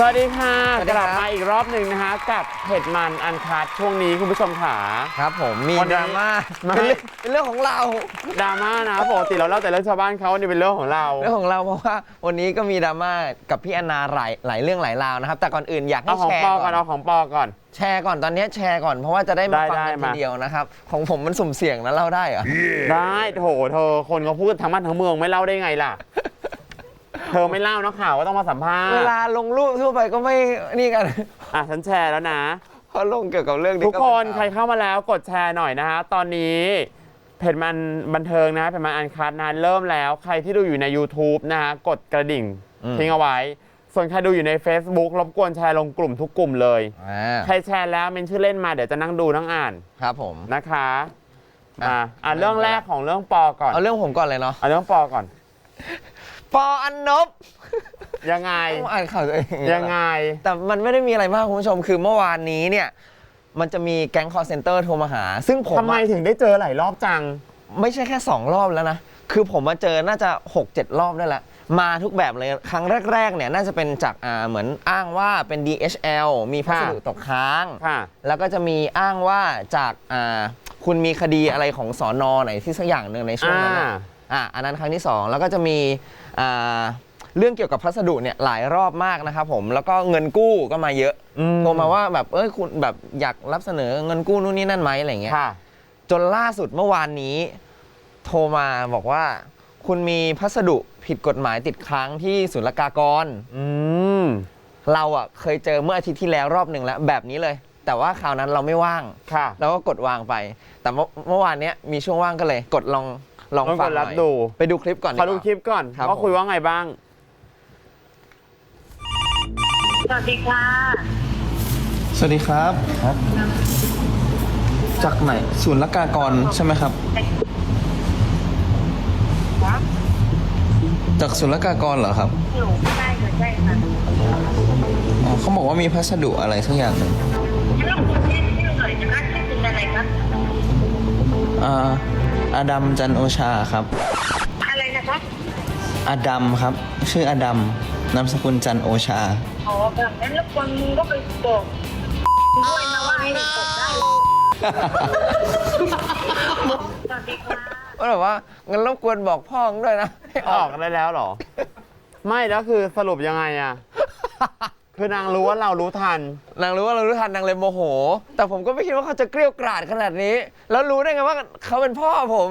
สวัสดีค่ะสวัสดีกครับ ลับมาอีกรอบหนึ่งนะคะกับเผ็ดมันอันคัดช่วงนี้คุณผู้ชมขา ครับผมมีวันนี้ดราม่าไม่ เป็นเรื่องเป็นเรื่องของเราดราม่านะปกติเราเล่าแต่เรื่องชาวบ้านเขานี่เป็นเรื่องของเรา เรื่องของเราเพราะว่าวันนี้ก็มีดราม่ากับพี่แอนนาหลายหลายเรื่องหลายราวนะครับ แต่ก่อนอื่นอยากให้เอาของแชร์ปอก่ก่ออนนเอาของปอก่อน แชร์ก่อนตอนนี้แชร์ก่อนเพราะว่าจะได้มาได้ฟังได้กันทีมา เดียวนะครับ ของผมมันสุ่มเสี่ยงนะเล่าได้เหรอได้โถเธอคนเขาพูดทั้งบ้านทั้งเมืองไม่เล่าได้ไงล่ะ เธอไม่เล่านักข่าวก็ต้องมาสัมภาษณ์เวลาลงรูปทั่วไปก็ไม่นี่กันอะฉันแชร์แล้วนะ เพราะลงเกี่ยวกับเรื่องนี้ทุกคนเป็ใครเข้ามาแล้วกดแชร์หน่อยนะฮะตอนนี้เพจมันบันเทิงนะเพจมันอันคัดนะเริ่มแล้ว ใครที่ดูอยู่ใน YouTube นะฮะกดกระดิ่งทิ้งเอาไว้ ส่วนใครดูอยู่ใน Facebook รบกวนแชร์ลงกลุ่มทุกกลุ่มเลย อ่าใครแชร์แล้วเมนชื่อเล่นมาเดี๋ยวจะนั่งดูนั่งอ่านครับผม นะคะอะ อะอะเรื่องแรกของเรื่องปอก่อนเอาเรื่องผมก่อนเลยเนาะ เอาเรื่องปอก่อน ปออันนบยังไง ต้องอ่านข่าวตัวเองยังไง แต่มันไม่ได้มีอะไรมากคุณผู้ชมคือเมื่อวานนี้เนี่ย มันจะมีแก๊งคอร์เซนเตอร์โทรมาหา ซึ่งผมทำไมอะถึงได้เจอหลายรอบจัง ไม่ใช่แค่ 2 รอบแล้วนะ คือผมมาเจอน่าจะ 6-7 รอบได้แล้วมาทุกแบบเลยครั้งแรกๆเนี่ยน่าจะเป็นจากอ่าเหมือนอ้างว่าเป็น DHL มีพัสดุค่ะ ตกค้าง ค่ะ แล้วก็จะมีอ้างว่าจากอ่าคุณมีคดีอะไรของสอนอไหนที่สักอย่างหนึ่งในช่วงนั้นน่ะอ่าอะอันนั้นครั้งที่ 2 แล้วก็จะมีอ่า เรื่องเกี่ยวกับพัสดุเนี่ยหลายรอบมากนะครับผมแล้วก็เงินกู้ก็มาเยอะอืมโทรมาว่าแบบเอ้ยคุณแบบอยากรับเสนอเงินกู้นู่นนี่นั่นไหมอะไรเงี้ยค่ะจนล่าสุดเมื่อวานนี้ โทรมาบอกว่า คุณมีพัสดุผิดกฎหมายติดค้างที่ศุลกากรอืมเราอะเคยเจอเมื่ออาทิตย์ที่แล้วรอบหนึ่งแล้วแบบนี้เลย แต่ว่าคราวนั้นเราไม่ว่างค่ะ เราก็กดวางไป แต่เมื่อเมื่อวานเนี้ยมีช่วงว่างก็เลย กดลอง ลองต้องฟักงดหรัน่บอยดู ไปดูคลิปก่อนขอดูกว่า คลิปก่อนครับว่าผม คุยว่าไงบ้าง สวัสดีค่ะ สวัสดีครับจากไหนศูนย์ละกากรใช่ไหมครับจากศูนย์ละกากรเหรอครับหนูใช่ค่ะใช่ค่ะอ๋อเขาบอกว่ามีพัสดุอะไรสักอย่างหนึ่งแล้วคุณแจ้งชื่อหน่อยนะคะชื่อคุณอะไรคะอ่า อาดัมจันโอชาครับ อะไรนะคะอาดัมครับ ชื่ออาดัมนามสกุลจันโอชา อ๋อแบบนั้นแล้วคนมึงก็ไปบอกด้วยนะว่าให้กดได้สวัสดีค่ะก็แบบว่างั้นรบกวนบอกพ่อมึงด้วยนะให้ออกได้แล้วเหรอ ไม่แล้วคือสรุปยังไงอะ คือนางรู้ว่าเรารู้ทัน นางรู้ว่าเรารู้ทันนางเลยโมโห แต่ผมก็ไม่คิดว่าเขาจะเกลี้ยวกราดขนาดนี้ แล้วรู้ได้ไงว่าเขาเป็นพ่อผม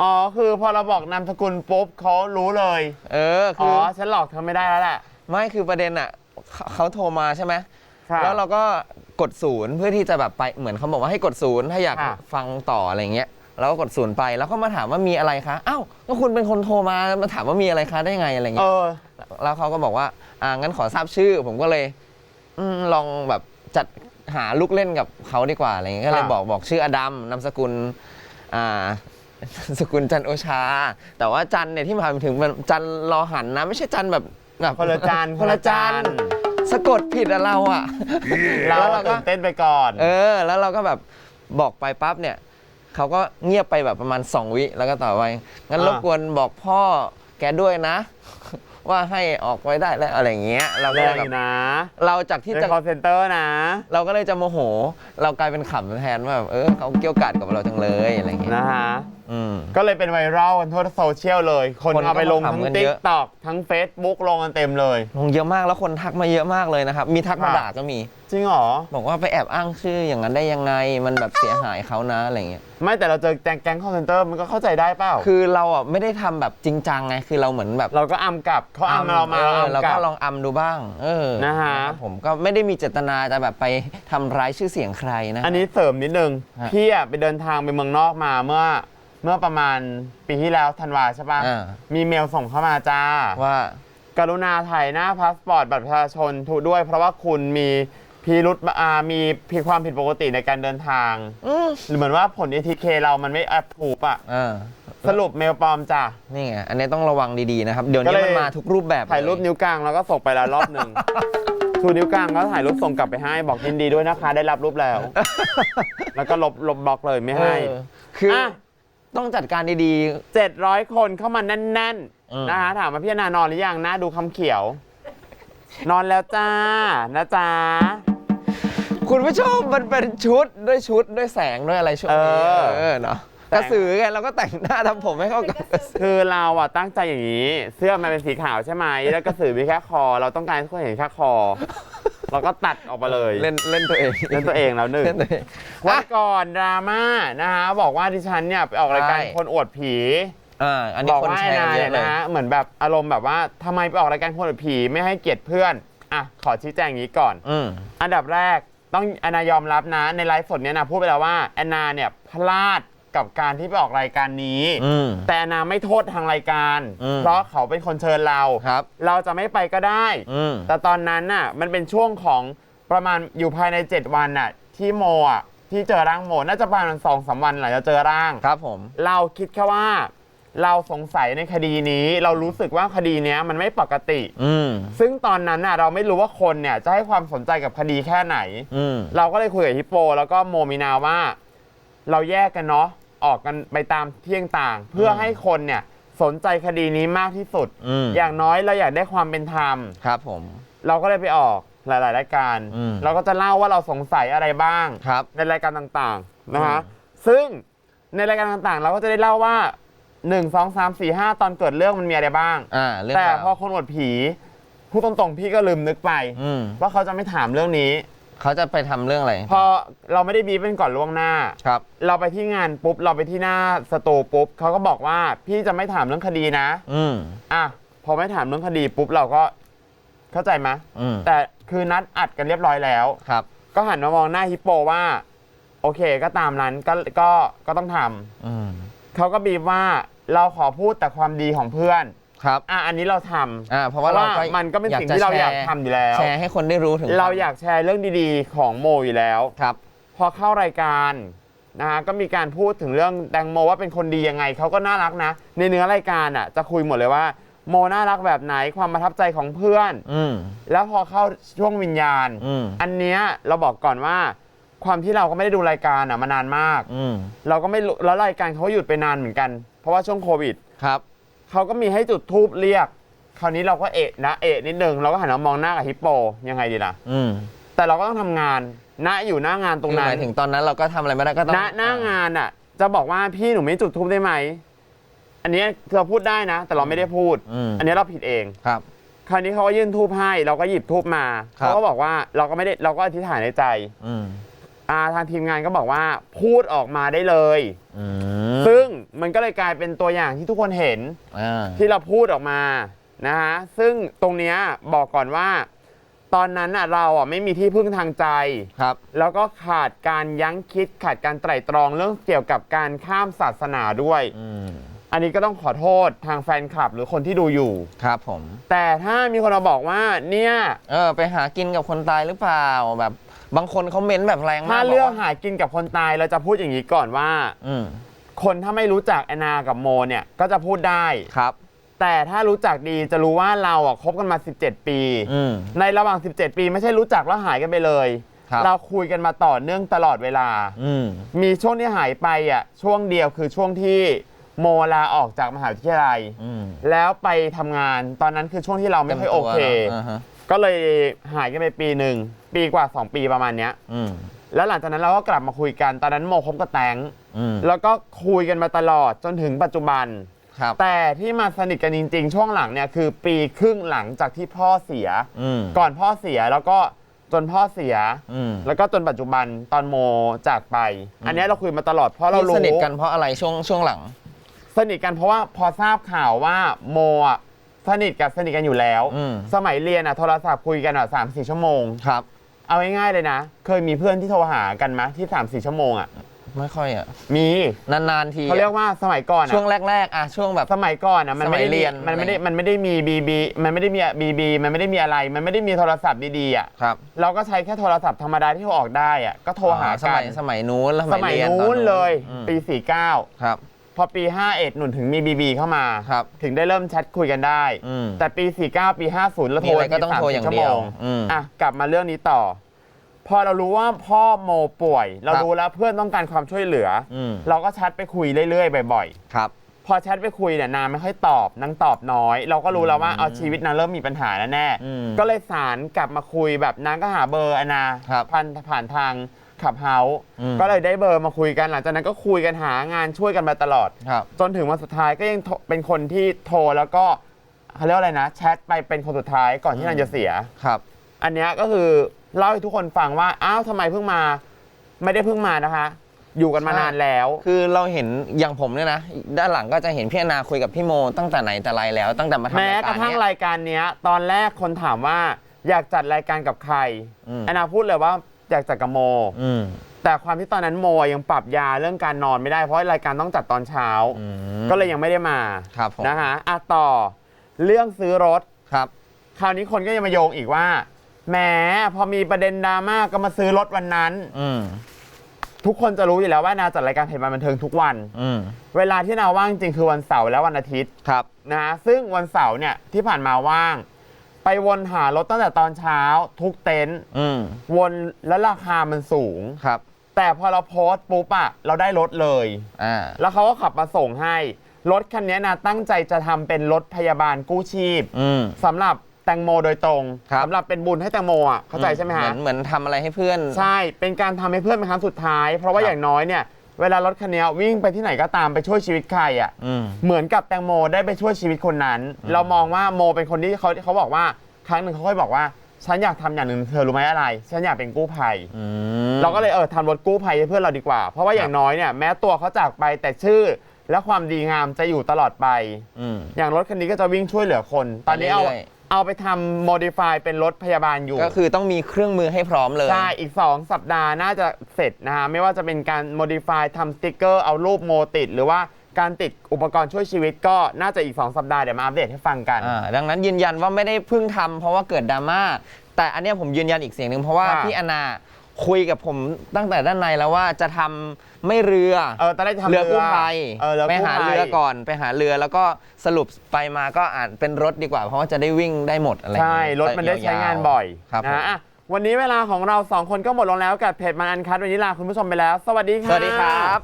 อ๋อ คือพอเราบอกนามสกุลปุ๊บเขารู้เลย เอออ๋คืออฉันหลอกเธอไม่ได้แล้วแหละ ไม่คือประเด็นอะเขาเขาโทรมาใช่ไหมค่ะแล้วเราก็กดศูนย์เพื่อที่จะแบบไปเหมือนเขาบอกว่าให้กดศูนย์ถ้าอยากค่ะ ฟังต่ออะไรเงี้ยเราก็กดศูนย์ไปแล้วก็มาถามว่ามีอะไรคะอ้าวก็คุณเป็นคนโทรมามาถามว่ามีอะไรคะได้ไงอะไรเอเงี้ยอ แล้วเขาก็บอกว่าอ่างั้นขอทราบชื่อ ผมก็เลยอมลองแบบจัดหาลูกเล่นกับเขาดีกว่าอะไรเงี้ยก็เลยค่ะบอกบอกชื่ออดัมนามสกุลอ่านามสกุลจันโอชา แต่ว่าจันเนี่ยที่มาถึงเป็นจันรอหันนะ ไม่ใช่จันแบบแบบคนละจานคนละจันสะกดผิดอะเราอะเราแล้วเราก็ ตื่นเต้นไปก่อน เออ แล้วเราก็แบบบอกไปปั๊บเนี่ยเขาก็เงียบไปแบบประมาณ 2 วิแล้วก็ต่อไปงั้นอ่ารบกวนบอกพ่อแกด้วยนะ ว่าให้ออกไว้ได้แล้วอะไรอย่างเงี้ยเราแรก็เลยงอแบบยู่นะเราจากที่เป็นจะ คอเซ็นเตอร์นะ เราก็เลยจะโมโห เรากลายเป็นขำแทนว่าแบบเออเขาเกี่ยวกาดกับเราจังเลยอะไรอย่างเงี้ย นะฮะ อืม ก็เลยเป็นไวรัลกันทั่วโซเชียลเลย คนคนก็เอาไปลงทั้งมาขำกันติ๊เยกอะตอกทั้ง Facebook ลงกันเต็มเลย ลงเยอะมากแล้วคนทักมาเยอะมากเลยนะครับ มีทักมาค่ะด่าก็มี จริงเหรอ บอกว่าไปแอบอ้างชื่ออย่างนั้นได้ยังไง มันแบบเสียหายเขานะอะไรเงี้ย ไม่แต่เราเจอแก๊งแก๊งคอเซ็นเตอร์มันก็เข้าใจได้เปล่า คือเราอะไม่ได้ทำแบบจริงจังไง คือเราเหมือนแบบเราก็อัมกลับเขาอัมเรามาอออัมเรากลัก็บ ลองอัมดูบ้าง เออนะฮะ ครับผมก็ไม่ได้มีเจตนาจะแบบไปทำร้ายชื่อเสียงใครนะ อันนี้เสริมนิดนึง ฮะ พี่อะไปเดินทางไปเมืองนอกมาเมื่อ เมื่อประมาณปีที่แล้วธันวาใช่ปะอ่า มีเมลส่งเข้ามาจ้า ว่า กรุณาถ่ายหน้าพาสปอร์ตบัตรประชาชนถูกด้วย เพราะว่าคุณมีพิรุษอ่ามีผิดความผิดปกติในการเดินทางอืมหรือเหมือนว่าผล ATK เรามันไม่แอปถูกอะอ่าสรุปเมลปลอมจ้ะ นี่ไงอันนี้ต้องระวังดีๆนะครับ เดี๋ยวก็นี้เลยมันมาทุกรูปแบบถ่ายรูปเลนิ้วกลางแล้วก็ส่งไปแล้วรอบหนึ่ง ชูนิ้วกลางก็ถ่ายรูปส่งกลับไปให้ บอกยินดีด้วยนะคะ ได้รับรูปแล้ว แล้วก็ลบลบบล็อกเลยไม่ให้ เออคือออะ ต้องจัดการดี700 คนเข้ามาแน่นอืมๆนะคะถามมาพี่นานอนหรือยังนะดูคำเขียว นอนแล้วจ้านะจ๊ะคุณผู้ชมมันเป็นชุดด้วยชุดด้วยแสงด้วยอะไรช่วงนี้เออเออเนาะแต่กระสือไงเราก็แต่งหน้าทำผมให้เข้ากับกระสือคือเราอะตั้งใจอย่างนี้ เสื้อมันเป็นสีขาวใช่ไหมแล้วกระสือมีแค่คอ เราต้องการให้ทุกคนเห็นแค่คอ เราก็ตัดออกมาเลยเล่นเล่นตัวเองเล่นตัวเองแล้วหนึ่งเล่นตัวเองวันก่อนดราม่านะฮะบอกว่าดิฉันเนี่ยไปออกรายการใช่ คนอวดผี อ่าอันนี้บอกคนว่าแชไอ้ร์นาเยเนี่อะยเลย นะฮะเหมือนแบบอารมณ์แบบว่าทำไมไปออกรายการคนอวดผีไม่ให้เกียรติเพื่อนอะขอชี้แจงอย่างนี้ก่อน อืม อันดับแรกต้องแอนนายอมรับนะในไลฟ์สดเนี่ยนะพูดไปแล้วว่าแอนนาเนี่ยพลาด กับการที่ไปออกรายการนี้ อืม แต่แอนนาไม่โทษทางรายการ อืม เพราะเขาเป็นคนเชิญเรา ครับ เราจะไม่ไปก็ได้ อืม แต่ตอนนั้นน่ะมันเป็นช่วงของประมาณอยู่ภายใน 7 วันน่ะที่โมอะที่เจอร่างโมน่าจะประมาณสองสามวันหลังจากเจอร่าง ครับผม เราคิดแค่ว่า เราสงสัยในคดีนี้ เรารู้สึกว่าคดีเนี้ยมันไม่ปกติ อืม ซึ่งตอนนั้นน่ะเราไม่รู้ว่าคนเนี่ยจะให้ความสนใจกับคดีแค่ไหน อืม เราก็เลยคุยกับฮิปโป แล้วก็โมมินาว่า เราแยกกันเนาะ ออกกันไปตามเที่ยงต่างเพื่อให้คนเนี่ยสนใจคดีนี้มากที่สุด อืมอย่างน้อยเราอยากได้ความเป็นธรรม ครับผม เราก็เลยไปออกหลายๆรายการ อืม เราก็จะเล่าว่าเราสงสัยอะไรบ้าง ครับ ในรายการต่างๆนะฮะอืมซึ่งในรายการต่างๆ เราก็จะได้เล่าว่า 1 2 3 4 5 ตอนเกิดเรื่องมันมีอะไรบ้าง อ่าเรื่องแต่ราวพอคนอวดผีพูดตรงๆ พี่ก็ลืมนึกไป อืม ว่าเขาจะไม่ถามเรื่องนี้ เขาจะไปทำเรื่องอะไร พอเราไม่ได้บีบเป็นก่อนล่วงหน้า ครับ เราไปที่งานปุ๊บ เราไปที่หน้าสตูปุ๊บเขาก็บอกว่าพี่จะไม่ถามเรื่องคดีนะ อืม อะพอไม่ถามเรื่องคดีปุ๊บเราก็เข้าใจไหมอืม แต่คือนัดอัดกันเรียบร้อยแล้ว ครับ ก็หันมามองหน้าฮิปโปว่า โอเคก็ตามนั้นก็ก็ก็ต้องทำอืม เขาก็บีบว่าเราขอพูดแต่ความดีของเพื่อน ครับ อะอันนี้เราทำอ่าเพราะว่าเราก็มันก็เป็นสิ่งที่เราอยากทำอยู่แล้ว แชร์ให้คนได้รู้ถึงเราอยากแชร์เรื่องดีๆ ของโมอยู่แล้วครับ พอเข้ารายการนะฮะก็มีการพูดถึงเรื่องแตงโมว่าเป็นคนดียังไงเขาก็น่ารักนะ ในเนื้อรายการอะจะคุยหมดเลยว่า โมน่ารักแบบไหนความประทับใจของเพื่อน อืม แล้วพอเข้าช่วงวิญญาณ อืม อันเนี้ยเราบอกก่อนว่า ความที่เราก็ไม่ได้ดูรายการอะมานานมาก อืม เราก็ไม่รู้แล้วรายการเขาหยุดไปนานเหมือนกัน เพราะว่าช่วงโควิด ครับ เขาก็มีให้จุดทูบเรียก คราวนี้เราก็เอะนะเอะนิดนึงเราก็หันมามองหน้ากับฮิปโปยังไงดีล่ะ อืมแต่เราก็ต้องทำงานณอยู่หน้างานตรงคือนั้หนมายถึงตอนนั้นเราก็ทำอะไรไม่ได้ก็ต้องณหน้างานอะ จะบอกว่าพี่หนูไม่จุดทูบได้ไหม อันเนี้ยเราพูดได้นะ แต่เราไม่ได้พูด อืมอันเนี้ยเราผิดเอง ครับ คราวนี้เขาก็ยื่นทูบให้ เราก็หยิบทูบมาครับ เขาก็บอกว่าเราก็ไม่ได้เราก็อธิษฐานในใจอืมอ่าทางทีมงานก็บอกว่าพูดออกมาได้เลย อืมซึ่ง มันก็เลยกลายเป็นตัวอย่างที่ทุกคนเห็น อ่า ที่เราพูดออกมานะฮะซึ่งตรงเนี้ยบอกก่อนว่า ตอนนั้นน่ะเราอะไม่มีที่พึ่งทางใจ ครับ แล้วก็ขาดการยั้งคิดขาดการไตร่ตรองเรื่องเกี่ยวกับการข้ามศาสนาด้วย อืม อันนี้ก็ต้องขอโทษทางแฟนคลับหรือคนที่ดูอยู่ ครับผม แต่ถ้ามีคนมาบอกว่าเนี่ยเออ ไปหากินกับคนตายหรือเปล่า แบบ บางคนเขาเม้นแบบแรงมากถ้าบเรื่องว่าหากินกับคนตายเราจะพูดอย่างนี้ก่อนว่า อืม คนถ้าไม่รู้จักแอนนากับโมเนี่ยก็จะพูดได้ ครับ แต่ถ้ารู้จักดีจะรู้ว่าเราอะคบกันมา 17 ปี อืม ในระหว่าง 17 ปีไม่ใช่รู้จักแล้วหายกันไปเลย ครับ เราคุยกันมาต่อเนื่องตลอดเวลา อืม มีช่วงที่หายไปอะช่วงเดียวคือช่วงที่โมลาออกจากมหาวิทยาลัย อืมแล้วไปทำงานตอนนั้นคือช่วงที่เราไม่ค่อยโอเค ต็มตัวแล้วอ่าฮะก็เลยหายกันไปปีหนึ่งปีกว่า 2 ปีประมาณเนี้ย อืม แล้วหลังจากนั้นเราก็กลับมาคุยกันตอนนั้นโมคบกับแตงอืมแล้วก็คุยกันมาตลอดจนถึงปัจจุบัน ครับ แต่ที่มาสนิทกันจริง ๆ ช่วงหลังเนี่ยคือปีครึ่งหลังจากที่พ่อเสีย อืมก่อนพ่อเสียแล้วก็จนพ่อเสีย อืมแล้วก็จนปัจจุบันตอนโมจากไป อันเนี้ยเราคุยมาตลอดเพราะเราที่รู้ สนิทกันเพราะอะไรช่วงช่วงหลัง สนิทกันเพราะว่าพอทราบข่าวว่าโมอะสนิทกับสนิทกันอยู่แล้ว อืม สมัยเรียนอะโทรศัพท์คุยกันอะสามสี่ชั่วโมง ครับ เอาง่ายๆเลยนะ เคยมีเพื่อนที่โทรหากันมะที่สามสี่ชั่วโมงอะ ไม่ค่อยอะ มีนานๆทีเขาเรียกว่าสมัยก่อนช่วงอะแรกๆอะช่วงแบบ สมัยก่อนอะมันไม่ได้สมัยเรียน มันไม่ได้อะไรมันไม่ได้มีบีบีมันไม่ได้มีบีบีมันไม่ได้มีอะไร มันไม่ได้มีโทรศัพท์ดีๆอะครับเราก็ใช้แค่โทรศัพท์ธรรมดาที่โทรออกได้อะก็โทรหาอ๋อสกัมันยสมัยนู้นแล้วสมัยเรีตอนู้นเลยอืมปี49ครับ พอปี 51 หนุนถึงมีบีบีเข้ามาครับถึงได้เริ่มแชทคุยกันได้ อืมแต่ปี 49 ปี 50 แล้วโทรมีอะไรก็ต้องทีโทรอย่าง30ชั่เดียวโมงอืมอะกลับมาเรื่องนี้ต่อ พอเรารู้ว่าพ่อโมป่วย เราครับรู้แล้วเพื่อนต้องการความช่วยเหลือออืมเราก็แชทไปคุยเรื่อยๆบ่อยครับ ๆ พอแชทไปคุยเนี่ยนางไม่ค่อยตอบนางตอบน้อย เราก็รู้แล้วว่าเอาชีวิตนางเริ่มมีปัญหาแล้วแน่อืมก็เลยสารกลับมาคุยแบบนางก็หาเบอร์อนาครับ ผ่านผ่านทาง ขับเฮาส์อืมก็เลยได้เบอร์มาคุยกันหลังจากนั้นก็คุยกันหางานช่วยกันมาตลอด ครับ จนถึงวันสุดท้ายก็ยังโทรเป็นคนที่โทรแล้วก็เขาเรียกว่าอะไรนะ แชทไปเป็นคนสุดท้ายก่อนที่นางจะเสีย ครับ อันเนี้ยก็คือเล่าให้ทุกคนฟังว่าอ้าวทำไมเพิ่งมา ไม่ได้เพิ่งมานะคะ อยู่กันมาใช่ นานแล้ว คือเราเห็นอย่างผมเนี่ยนะ ด้านหลังก็จะเห็นพี่แอนนาคุยกับพี่โมตั้งแต่ไหนแต่ไรแล้วตั้งแต่มาทำแม้รายกการระทั่งเนี้ยรายการเนี้ย ตอนแรกคนถามว่าอยากจัดรายการกับใครอืม แอนนาพูดเลยว่า อยากจัดกับโม อืมแต่ความที่ตอนนั้นโมยังปรับยาเรื่องการนอนไม่ได้ เพราะรายการต้องจัดตอนเช้า อืม ก็เลยยังไม่ได้มาครับผม นะคะอะต่อเรื่องซื้อรถ ครับ คราวนี้คนก็ยังมาโยงอีกว่าแหมพอมีประเด็นดราม่าก็มาซื้อรถวันนั้น อืมทุกคนจะรู้อยู่แล้วว่านาจัดรายการเพจมันบันเทิงทุกวัน อืมเวลาที่นาว่างจริงคือวันเสาร์และวันอาทิตย์ครับ นะฮะซึ่งวันเสาร์เนี่ยที่ผ่านมาว่างไป วนหารถตั้งแต่ตอนเช้าทุกเต็นท์อืมวนแล้วราคามันสูง ครับ แต่พอเราโพสต์ปุ๊บอะเราได้รถเลย อ่า แล้วเขาก็ขับมาส่งให้ รถคันนี้นะตั้งใจจะทำเป็นรถพยาบาลกู้ชีพอืม สำหรับแตงโมโดยตรงครับ สำหรับเป็นบุญให้แตงโมอะเข้าใจใช่ไหมเหมืฮะอนเหมือนทำอะไรให้เพื่อน ใช่ เป็นการทำให้เพื่อนเป็นครั้งสุดท้าย เพราะว่าครับอย่างน้อยเนี่ย เวลารถคันนี้วิ่งไปที่ไหนก็ตามไปช่วยชีวิตใครอะอืมเหมือนกับแตงโมได้ไปช่วยชีวิตคนนั้น เรามองว่าโมเป็นคนที่เขาเขาบอกว่าครั้งหนึ่งเขาเคยบอกว่าฉันอยากทำอย่างหนึ่งเธอรู้ไหมอะไร ฉันอยากเป็นกู้ภัยอืมเราก็เลยเออทำรถกู้ภัยให้เพื่อนเราดีกว่า เพราะว่าอย่างน้อยเนี่ยแม้ตัวเขาจากไปแต่ชื่อและความดีงามจะอยู่ตลอดไปอืมอย่างรถคันนี้ก็จะวิ่งช่วยเหลือคน ตอนนี้เอาไป เรื่อยเอาไปทำโมดิฟายเป็นรถพยาบาลอยู่ ก็คือต้องมีเครื่องมือให้พร้อมเลย ใช่ อีก 2 สัปดาห์น่าจะเสร็จนะฮะ ไม่ว่าจะเป็นการ modify ทำสติกเกอร์ เอารูปโมติด หรือว่าการติดอุปกรณ์ช่วยชีวิตก็น่าจะอีก 2 สัปดาห์ เดี๋ยวมาอัปเดตให้ฟังกัน อ่าดังนั้นยืนยันว่าไม่ได้เพิ่งทำเพราะว่าเกิดดราม่าแต่อันเนี้ยผมยืนยันอีกเสียงหนึ่งเพราะว่าค่ะ พี่อนา คุยกับผมตั้งแต่ด้านในแล้วว่าจะทำไม่เรือเออตอนแรกจะทำเรือกู้ภัยเออเรือไปกู้หาภัย เรือก่อนไปหาเรือแล้วก็สรุปไปมาก็อ่านเป็นรถดีกว่า เพราะว่าจะได้วิ่งได้หมดอะไรอย่างใช่เงี้ยรถมันได้ใช้งานบ่อยครับนะผมฮะอะวันนี้เวลาของเรา2คนก็หมดลงแล้วกับเพจมันอันคัดวันนี้ลาคุณผู้ชมไปแล้ว สวัสดีค่ะ สวัสดีครับ